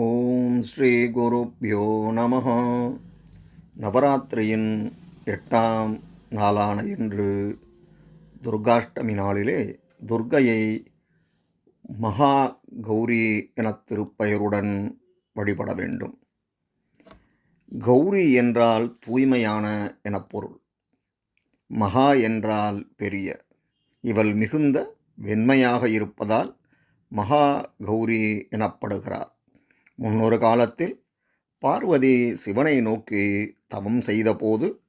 ஓம் ஸ்ரீ குருப்யோ நம. நவராத்திரியின் எட்டாம் நாளான இன்று துர்காஷ்டமி நாளிலே துர்கையை மகா கௌரி என திருப்பெயருடன் வழிபட வேண்டும். கௌரி என்றால் தூய்மையான என பொருள். மகா என்றால் பெரிய. இவள் மிகுந்த வெண்மையாக இருப்பதால் மகா கௌரி எனப்படுகிறார். முன்னொரு காலத்தில் பார்வதி சிவனை நோக்கி தவம் செய்தபோது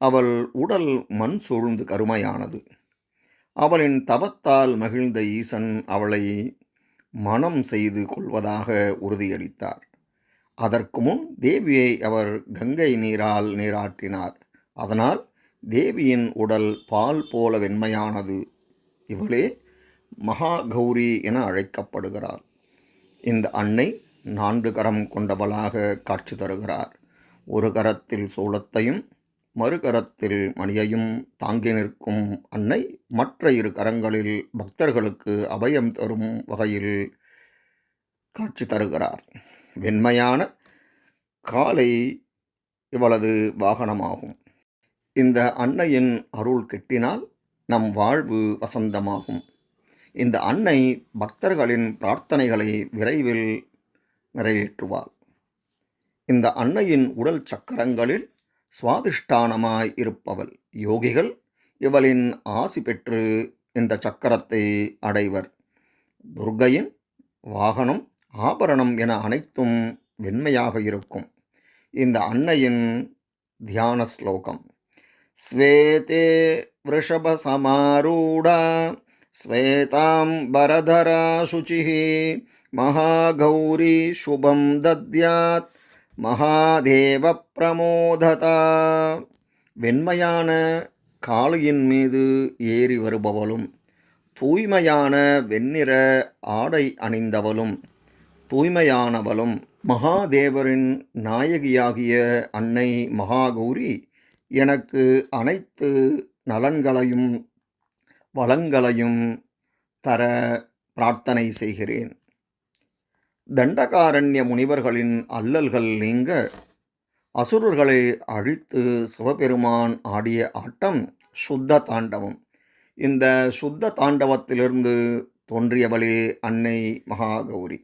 அவள் உடல் மண் சூழ்ந்து கருமையானது. அவளின் தவத்தால் மகிழ்ந்த ஈசன் அவளை மனம் செய்து கொள்வதாக உறுதியளித்தார். அதற்கு முன் தேவியை அவர் கங்கை நீரால் நீராட்டினார். அதனால் தேவியின் உடல் பால் போல வெண்மையானது. இவளே மகா கௌரி என அழைக்கப்படுகிறார். இந்த அன்னை நான்கு கரம் கொண்டவளாக காட்சி தருகிறார். ஒரு கரத்தில் சூளத்தையும் மறுகரத்தில் மணியையும் தாங்கி நிற்கும் அன்னை மற்ற இரு கரங்களில் பக்தர்களுக்கு அபயம் தரும் வகையில் காட்சி தருகிறார். வெண்மையான காலை இவளது வாகனமாகும். இந்த அன்னையின் அருள் கிட்டினால் நம் வாழ்வு வசந்தமாகும். இந்த அன்னை பக்தர்களின் பிரார்த்தனைகளை விரைவில் நிறைவேற்றுவாள். இந்த அன்னையின் உடல் சக்கரங்களில் சுவாதிஷ்டானமாய் இருப்பவள் யோகிகள் இவளின் ஆசி பெற்று இந்த சக்கரத்தை அடைவர். துர்கையின் வாகனம் ஆபரணம் என அனைத்தும் வெண்மையாக இருக்கும். இந்த அன்னையின் தியான ஸ்லோகம். ஸ்வேதே விரஷப சமாரூடா श्वेताम्बरधरा शुचिः महागौरी शुभं दद्यात् மகாதேவ பிரமோததா வெண்மையான காளையின் மீது ஏறி வருபவளும் தூய்மையான வெண்ணிற ஆடை அணிந்தவளும் தூய்மையானவளும் மகாதேவரின் நாயகியாகிய அன்னை மகாகௌரி எனக்கு அனைத்து நலன்களையும் வளங்களையும் தர பிரார்த்தனை செய்கிறேன். தண்டகாரண்ய முனிவர்களின் அல்லல்கள் நீங்க அசுரர்களை அழித்து சிவபெருமான் ஆடிய ஆட்டம் சுத்த தாண்டவம். இந்த சுத்த தாண்டவத்திலிருந்து தோன்றியவளே அன்னை மகாகௌரி.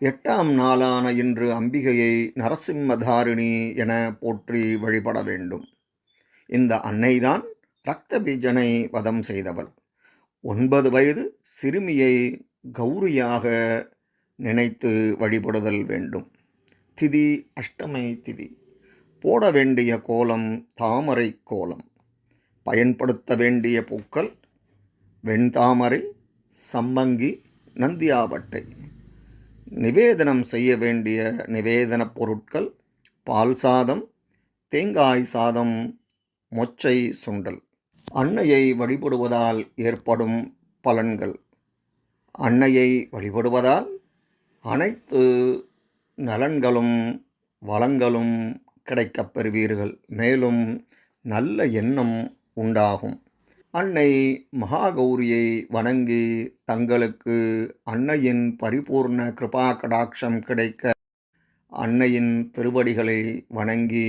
எட்டாம் நாளான இன்று அம்பிகையை நரசிம்மதாரிணி என போற்றி வழிபட வேண்டும். இந்த அன்னைதான் இரத்த பீஜனை வதம் செய்தவள். ஒன்பது வயது சிறுமியை கௌரியாக நினைத்து வழிபடுதல் வேண்டும். திதி அஷ்டமை திதி. போட வேண்டிய கோலம் தாமரை கோலம். பயன்படுத்த வேண்டிய பூக்கள் வெண்தாமரை சம்மங்கி நந்தியாவட்டை நிவேதனம் செய்ய வேண்டிய நிவேதனப் பொருட்கள் பால் சாதம் தேங்காய் சாதம் மொச்சை சுண்டல். அன்னையை வழிபடுவதால் ஏற்படும் பலன்கள். அன்னையை வழிபடுவதால் அனைத்து நலன்களும் வளங்களும் கிடைக்கப் பெறுவீர்கள். மேலும் நல்ல எண்ணம் உண்டாகும். அன்னை மகாகௌரியை வணங்கி தங்களுக்கு அன்னையின் பரிபூர்ண கிருபா கடாட்சம் கிடைக்க அன்னையின் திருவடிகளை வணங்கி